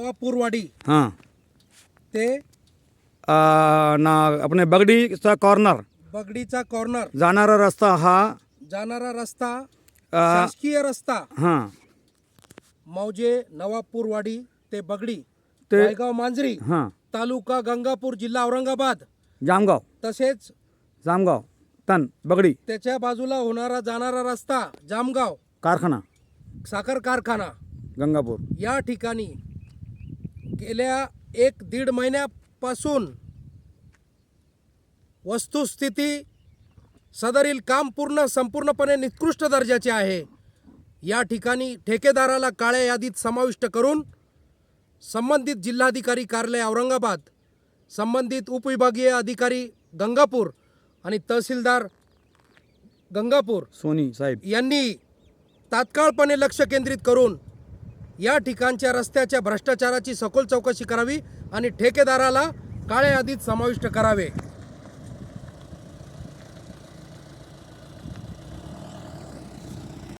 नवापूरवाडी हाँ ते आ, ना अपने बगडीचा कॉर्नर बगडीचा कॉर्नर जाणारा रस्ता हा जाणारा रस्ता आ, शासकीय रस्ता हां मौजे नवापूरवाडी ते बगडी ते- वायगाव मांजरी हां तालुका गंगापूर जिल्हा औरंगाबाद जामगाव तसेच जामगाव तन बगडी त्याच्या बाजूला होणारा जाणारा रस्ता जामगाव कारखाना साखर कारखाना गंगापूर या ठिकाणी गेल्या एक दीड महिन्यापासून वस्तुस्थिती सदरील काम पूर्ण संपूर्णपणे निकृष्ट दर्जाचे आहे. या ठिकाणी ठेकेदाराला काळ्या यादीत समाविष्ट करून संबंधित जिल्हाधिकारी कार्यालय औरंगाबाद संबंधित उपविभागीय अधिकारी गंगापूर आणि तहसीलदार गंगापूर सोनी साहेब. यांनी तात्काळपणे लक्ष केंद्रित करून या ठिकाणच्या रस्त्याच्या भ्रष्टाचाराची सखोल चौकशी करावी आणि ठेकेदाराला काळ्या यादीत समाविष्ट करावे.